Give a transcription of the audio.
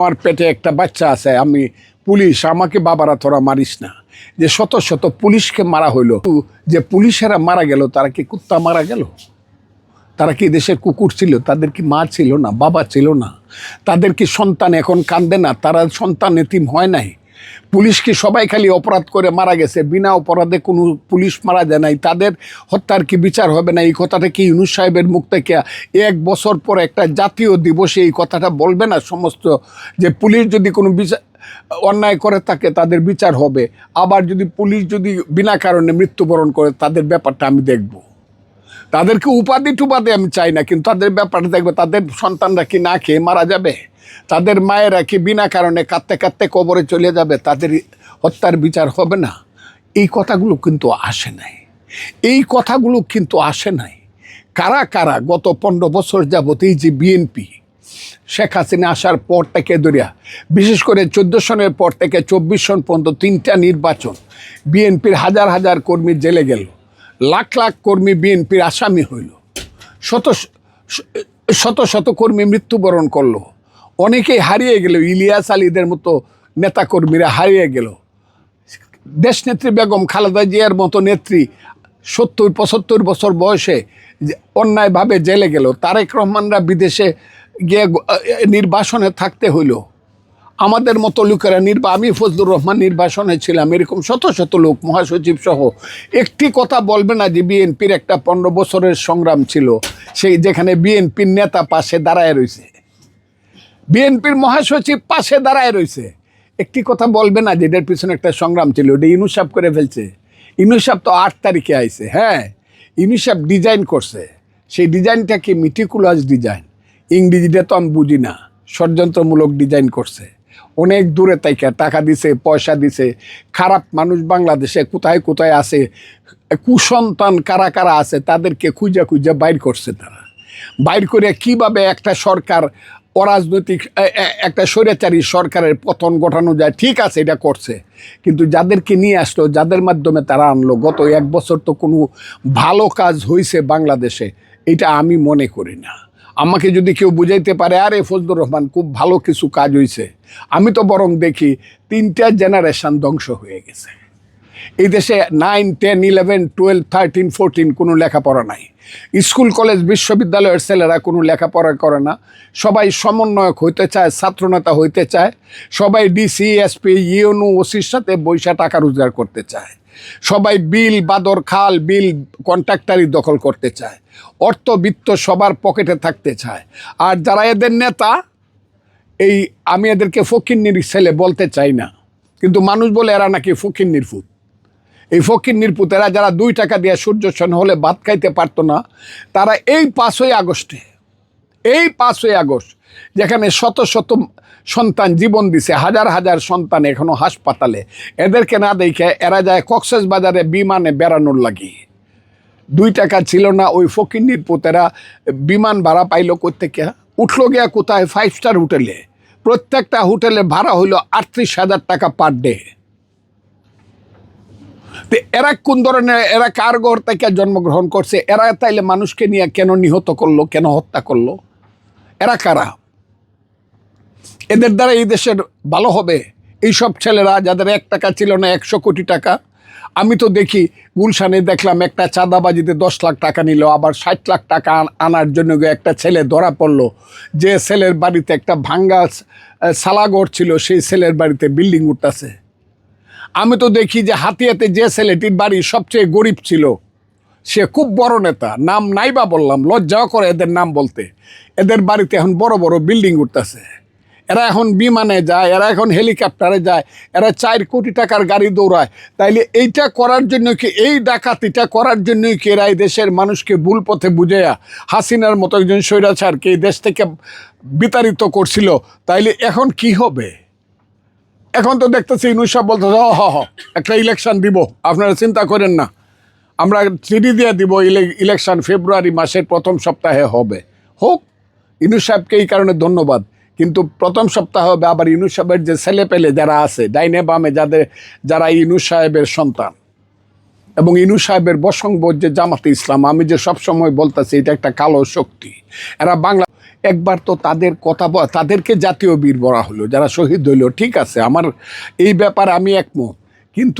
আমার পেটে একটা বাচ্চা আছে, আমি পুলিশ, আমাকে বাবারা তোরা মারিস না। যে শত শত পুলিশকে মারা হইল, যে পুলিশেরা মারা গেল, তারা কি কুত্তা মারা গেল? তারা কি দেশের কুকুর ছিল? তাদের কি মা ছিল না, বাবা ছিল না? তাদের কি সন্তান এখন কান্দে না? তারা সন্তান এতিম হয় নাই? পুলিশ কি সবাই খালি অপরাধ করে মারা গেছে। বিনা অপরাধে কোনো পুলিশ মারা যায় নাই। তাদের হত্যার কি বিচার হবে না? এই কথাটা কি ইউনুস সাহেবের মুখ থেকে এক বছর পর একটা জাতীয় দিবসে এই কথাটা বলবে না? সমস্ত যে পুলিশ যদি কোনো বিচার অন্যায় করে থাকে, তাদের বিচার হবে। আবার যদি পুলিশ যদি বিনা কারণে মৃত্যুবরণ করে, তাদের ব্যাপারটা আমি দেখব। তাদেরকে উপাধি টুপাধি আমি চাই না, কিন্তু তাদের ব্যাপারটা দেখবে, তাদের সন্তানরা কি না খেয়ে মারা যাবে? তাদের মায়েরা কি বিনা কারণে কাঁদতে কাঁদতে কবরে চলে যাবে? তাদের হত্যার বিচার হবে না? এই কথাগুলো কিন্তু আসে নাই। এই কথাগুলো কিন্তু আসে নাই। কারা কারা গত পনেরো বছর যাবত এই যে বিএনপি শেখ হাসিনা আসার পর থেকে ধরিয়া, বিশেষ করে চোদ্দ সনের পর থেকে চব্বিশ সন পর্যন্ত তিনটা নির্বাচন বিএনপির হাজার হাজার কর্মী জেলে গেল। লাখ লাখ কর্মী বিএনপির আসামি হইল। শত শত শত কর্মী মৃত্যুবরণ করল। অনেকেই হারিয়ে গেল। ইলিয়াস আলীদের মতো নেতাকর্মীরা হারিয়ে গেল। দেশনেত্রী বেগম খালেদা জিয়ার মতো নেত্রী সত্তর পঁচাত্তর বছর বয়সে অন্যায়ভাবে জেলে গেল। তারেক রহমানরা বিদেশে গিয়ে নির্বাসনে থাকতে হইল। আমাদের মতো লোকেরা নির্বা, আমি ফজলুর রহমান নির্বাসনে ছিলাম, এরকম শত শত লোক, মহাসচিব সহ। একটি কথা বলবে না যে বিএনপির একটা পনেরো বছরের সংগ্রাম ছিল, সেই যেখানে বিএনপির নেতা পাশে দাঁড়ায় রয়েছে। বিএনপির মহাসচিব পাশে দাঁড়ায় রয়েছে। একটি কথা বলবে না যে এটার পিছনে একটা সংগ্রাম ছিল ওটা ইনুসাব করে ফেলছে। ইনুসাব তো আট তারিখে আইছে হ্যাঁ ইনুসাব ডিজাইন করছে। সেই ডিজাইনটা কি মিটিকুলাস ডিজাইন ইংরেজিটা তো আমি বুঝি না, ষড়যন্ত্রমূলক ডিজাইন করছে। অনেক দূরে তাইকা টাকা দিছে, পয়সা দিছে। খারাপ মানুষ বাংলাদেশে কোথায় কোথায় আছে, কুসন্তান কারা কারা আছে, তাদেরকে খুঁজে খুঁজে বাইর করছে তারা। বাইর করে কীভাবে একটা সরকার অরাজনৈতিক একটা স্বৈরাচারী সরকারের পতন ঘটানো যায়, ঠিক আছে, এটা করছে। কিন্তু যাদেরকে নিয়ে আসলো, যাদের মাধ্যমে তারা আনলো, গত এক বছর তো কোনো ভালো কাজ হয়েছে বাংলাদেশে, এটা আমি মনে করি না। আমাকে যদি কেউ বুঝাইতে পারে, আরে ফজলুর রহমান, খুব ভালো কিছু কাজ হয়েছে আমি তো বরং দেখি তিনটা জেনারেশন ধ্বংস হয়ে গেছে। এই দেশে nine ten eleven twelve thirteen fourteen কোনো লেখাপড়া নাই। স্কুল, কলেজ, বিশ্ববিদ্যালয়ের ছেলেরা কোনো লেখাপড়া করে না। সবাই সমন্বয়ক হইতে চায়, ছাত্রনেতা হইতে চায়। সবাই ডিসি এসপি ইউনু ওসির সাথে বৈশা টাকা রোজগার করতে চায়। সবাই বিল, বাদর, খাল, বিল কন্ট্রাক্টারি দখল করতে চায়। অর্থবিত্ত সবার পকেটে থাকতে চায়। আর যারা এদের নেতা, এই আমি এদেরকে ফকিন্নির ছেলে বলতে চাই না। কিন্তু মানুষ বলে এরা নাকি ফকিন্নির ফুট এই ফকির নির্পুতেরা যারা দুই টাকা দিয়ে সূর্য সেন হলে ভাত খাইতে পারতো না, তারা এই পাঁচই আগস্টে, এই পাঁচই আগস্ট, যেখানে শত শত সন্তান জীবন দিছে, হাজার হাজার সন্তান এখনও হাসপাতালে। এদেরকে না দেখে এরা যায় কক্সেস বাজারে বিমানে বেড়ানোর লাগি। দুই টাকা ছিল না ওই ফকিন্নির নির্পুতেরা বিমান ভাড়া পাইলো কোথেকে উঠল গিয়া কোথায়? ফাইভ স্টার হোটেলে প্রত্যেকটা হোটেলে ভাড়া হইল আটত্রিশ হাজার টাকা পার ডে তো এরা কোন ধরনের, এরা কার ঘর থেকে জন্মগ্রহণ করছে? এরা তাইলে মানুষকে নিয়ে কেন নিহত করল, কেন হত্যা করল? এরা কারা? এদের দ্বারা এই দেশের ভালো হবে। এইসব ছেলেরা যাদের এক টাকা ছিল না একশো কোটি টাকা আমি তো দেখি গুলশানে দেখলাম একটা চাঁদাবাজিতে দশ লাখ টাকা নিল আবার ষাট লাখ টাকা আনার জন্য একটা ছেলে ধরা পড়ল। যে ছেলের বাড়িতে একটা ভাঙ্গা আহ, সালাগড় ছিল সেই ছেলের বাড়িতে বিল্ডিং উঠতেছে। আমি তো দেখি যে হাতিয়াতে যে ছেলেটির বাড়ি সবচেয়ে গরিব ছিল সে খুব বড় নেতা নাম নাইবা বললাম লজ্জাও করে এদের নাম বলতে। এদের বাড়িতে এখন বড় বড় বিল্ডিং উঠতেছে। এরা এখন বিমানে যায়, এরা এখন হেলিকপ্টারে যায়, এরা চার কোটি টাকার গাড়ি দৌড়ায়। তাইলে এইটা করার জন্য কি, এই ডাকাতিটা করার জন্যই কি এরা এই দেশের মানুষকে ভুল পথে বুঝেয়া হাসিনার মতো একজন স্বৈরাচারকে এই দেশ থেকে বিতাড়িত করছিল? তাইলে এখন কি হবে? এখন তো দেখতেছি ইনুসাব বলতে হ হ একটা ইলেকশন দিব। আপনারা চিন্তা করেন না। আমরা চিঠি দিয়ে দিব, ইলে- ইলেকশন ফেব্রুয়ারি মাসের প্রথম সপ্তাহে হবে। হোক, ইনুস সাহেবকে এই কারণে ধন্যবাদ। কিন্তু প্রথম সপ্তাহ হবে আবার ইনুস সাহেবের যে ছেলে পেলে যারা আছে, ডাইনে বামে যাদের, যারা ইনুস সাহেবের সন্তান। এবং ইনু সাহেবের বসংবোধ যে জামাতে ইসলাম, আমি যে সবসময় বলতেছি, এটা একটা কালো শক্তি। এরা বাংলা, একবার তো তাদের কথা তাদেরকে জাতীয় বীর বলা হলো, যারা শহীদ হইল ঠিক আছে, আমার এই ব্যাপার আমি একমত। কিন্তু